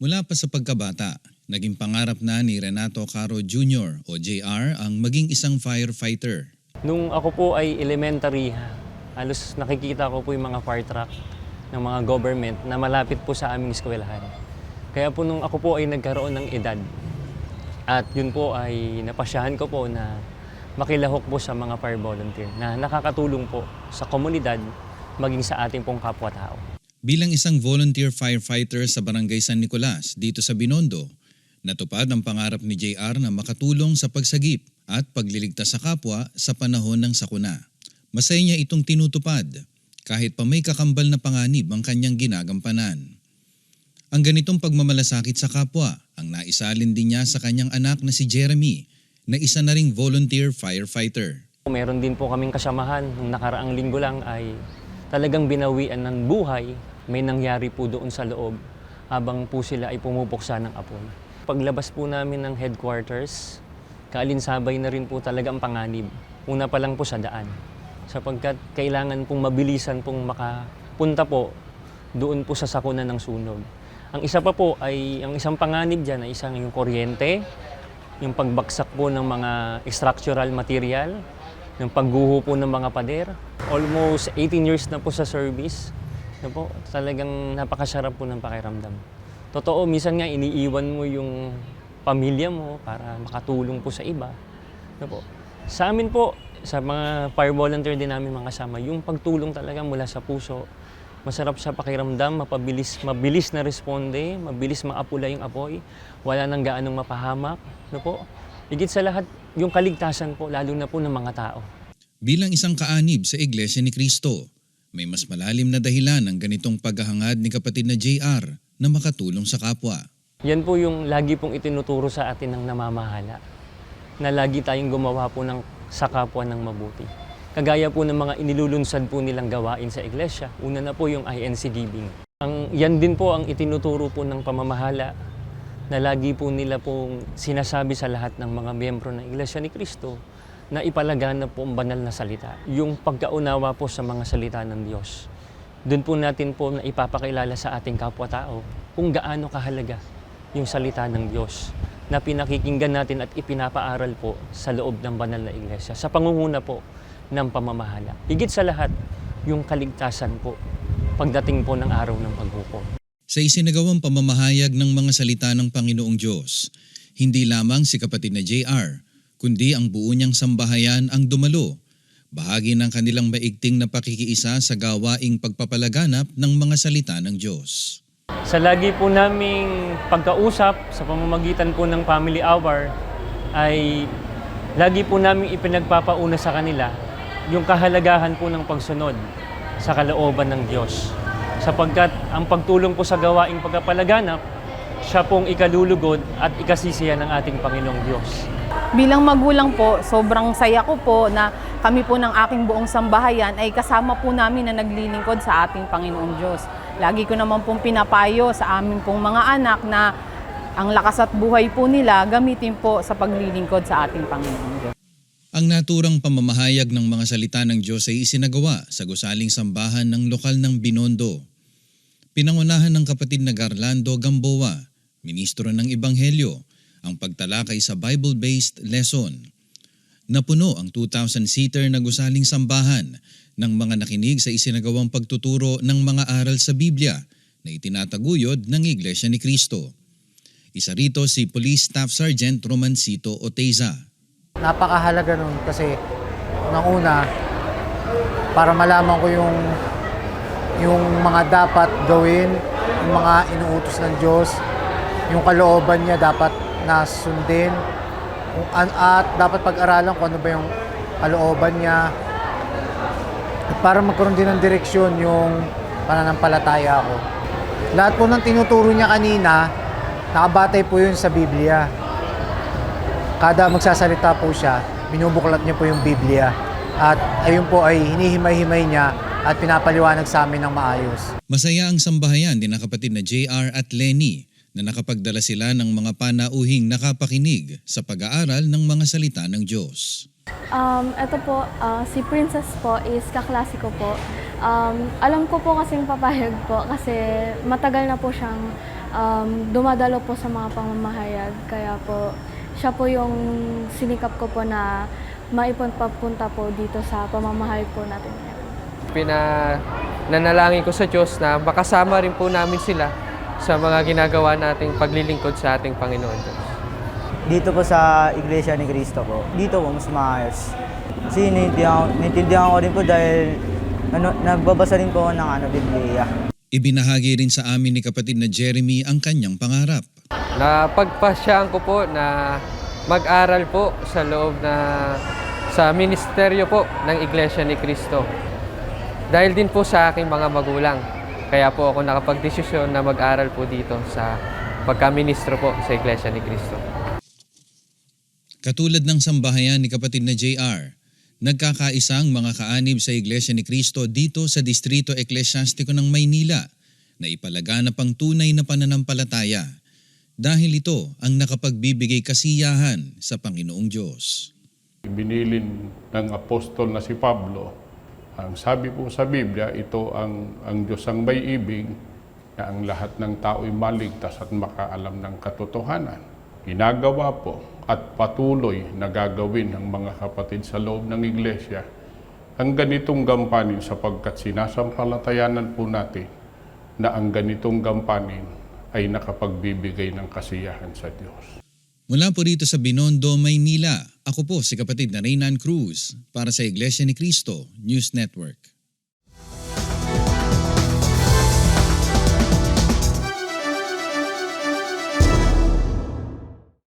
Mula pa sa pagkabata, naging pangarap na ni Renato Caro Jr. o JR ang maging isang firefighter. Nung ako po ay elementary, halos nakikita ko po yung mga fire truck ng mga government na malapit po sa aming eskwelahan. Kaya po nung ako po ay nagkaroon ng edad, at yun po ay napasyahan ko po na makilahok po sa mga fire volunteer na nakakatulong po sa komunidad maging sa ating pong kapwa-tao. Bilang isang volunteer firefighter sa Barangay San Nicolas dito sa Binondo, natupad ang pangarap ni JR na makatulong sa pagsagip at pagliligtas sa kapwa sa panahon ng sakuna. Masaya niya itong tinutupad kahit pa may kakambal na panganib ang kanyang ginagampanan. Ang ganitong pagmamalasakit sa kapwa ang naisalin din niya sa kanyang anak na si Jeremy na isa na ring volunteer firefighter. Meron din po kaming kasamahan nakaraang linggo lang ay talagang binawian ng buhay. May nangyari po doon sa loob habang po sila ay pumupuksa ng apoy. Paglabas po namin ng headquarters, kaalinsabay na rin po talaga ang panganib. Una pa lang po sa daan. Sapagkat kailangan pong mabilisan pong makapunta po doon po sa sakuna ng sunog. Ang isa pa po ay, ang isang panganib dyan ay isang yung kuryente, yung pagbaksak po ng mga structural material, yung pagguho po ng mga pader. Almost 18 years na po sa service. Na po, talagang napakasarap po ng pakiramdam. Totoo, minsan nga iniiwan mo yung pamilya mo para makatulong po sa iba. Na po. Sa amin po, sa mga fire volunteer din namin mga kasama, yung pagtulong talaga mula sa puso, masarap sa pakiramdam, mapabilis, mabilis na responde, mabilis maapula yung apoy, wala nang gaanong mapahamak. No po? Higit sa lahat, yung kaligtasan po, lalo na po ng mga tao. Bilang isang kaanib sa Iglesia ni Cristo, may mas malalim na dahilan ng ganitong paghahangad ni kapatid na JR na makatulong sa kapwa. Yan po yung lagi pong itinuturo sa atin ng namamahala. Na lagi tayong gumawa po ng sa kapwa ng mabuti. Kagaya po ng mga inilulunsad po nilang gawain sa iglesia. Una na po yung INC Giving. Ang, yan din po ang itinuturo po ng pamamahala na lagi po nila pong sinasabi sa lahat ng mga miyembro ng Iglesia ni Cristo na ipalaganap po ang banal na salita. Yung pagkaunawa po sa mga salita ng Diyos. Doon po natin po na ipapakilala sa ating kapwa-tao kung gaano kahalaga yung salita ng Diyos na pinakikinggan natin at ipinapaaral po sa loob ng banal na iglesia, sa pangunguna po ng pamamahala. Higit sa lahat, yung kaligtasan po pagdating po ng araw ng paghukom. Sa isinagawang pamamahayag ng mga salita ng Panginoong Diyos, hindi lamang si kapatid na JR, kundi ang buo niyang sambahayan ang dumalo. Bahagi ng kanilang maigting na pakikiisa sa gawaing pagpapalaganap ng mga salita ng Diyos. Sa lagi po naming pagkausap sa pamamagitan po ng family hour ay lagi po namin ipinagpapauna sa kanila yung kahalagahan po ng pagsunod sa kalooban ng Diyos. Sapagkat ang pagtulong po sa gawaing pagpapalaganap, siya pong ikalulugod at ikasisiya ng ating Panginoong Diyos. Bilang magulang po, sobrang saya ko po na kami po ng aking buong sambahayan ay kasama po namin na naglilingkod sa ating Panginoong Diyos. Lagi ko naman pong pinapayo sa amin pong mga anak na ang lakas at buhay po nila gamitin po sa paglilingkod sa ating Panginoong Diyos. Ang naturang pamamahayag ng mga salita ng Diyos ay isinagawa sa gusaling sambahan ng lokal ng Binondo. Pinangunahan ng kapatid na Garlando Gamboa, ministro ng Ebanghelyo, ang pagtalakay sa Bible-based lesson. Napuno ang 2,000-seater na gusaling sambahan ng mga nakinig sa isinagawang pagtuturo ng mga aral sa Biblia na itinataguyod ng Iglesia ni Cristo. Isa rito si Police Staff Sergeant Romancito Oteza. napakahalaga nun kasi nang una para malaman ko yung yung mga dapat gawin, yung mga inuutos ng Diyos, yung kalooban niya dapat nasundin, kung an- at dapat pag-aralan kung ano ba yung kalooban niya, para magkaroon din ng direksyon yung pananampalataya ko. Lahat po ng tinuturo niya kanina, nakabatay po yun sa Biblia kada magsasalita po siya, binubuklat niya po yung Biblia. At ayun po ay hinihimay-himay niya at pinapaliwanag sa amin ng maayos. Masaya ang sambahayan din ng kapatid na JR at Lenny na nakapagdala sila ng mga panauhing nakapakinig sa pag-aaral ng mga salita ng Diyos. Um, ito po, ah, si Princess po is kaklase ko po. Um, alam ko po kasing papayag po kasi matagal na po siyang um, dumadalo po sa mga pamamahayag. Kaya po, siya po yung sinikap ko po na maipunta po dito sa pamamahayag po natin ngayon. Pinanalangin ko sa Diyos na makasama rin po namin sila sa mga ginagawa nating paglilingkod sa ating Panginoon Diyos. dito po sa Iglesia ni Cristo po, dito po mas maayos. Kasi naiintindihan ko rin po dahil ano, nagbabasa rin po ng ano, Biblia. Ibinahagi rin sa amin ni kapatid na Jeremy ang kanyang pangarap. Napagpasyaan ko po na mag-aral po sa loob na sa ministeryo po ng Iglesia ni Cristo. Dahil din po sa aking mga magulang. Kaya po ako nakapagdesisyon na mag-aral po dito sa pagkaministro po sa Iglesia ni Cristo. Katulad ng sambahayan ni kapatid na JR, nagkakaisang mga kaanib sa Iglesia ni Cristo dito sa Distrito Eklesyastiko ng Maynila na ipalaganap ang tunay na pananampalataya dahil ito ang nakapagbibigay kasiyahan sa Panginoong Diyos. Binilin ng apostol na si Pablo, ang sabi po sa Biblia, ito ang, ang Diyos ang may ibig na ang lahat ng tao'y maligtas at makaalam ng katotohanan. Ginagawa po at patuloy na gagawin ng mga kapatid sa loob ng iglesia ang ganitong gampanin sapagkat sinasampalatayanan po natin na ang ganitong gampanin ay nakapagbibigay ng kasiyahan sa Diyos. Mula po rito sa Binondo, Maynila, ako po si kapatid na Reynan Cruz para sa Iglesia ni Cristo News Network.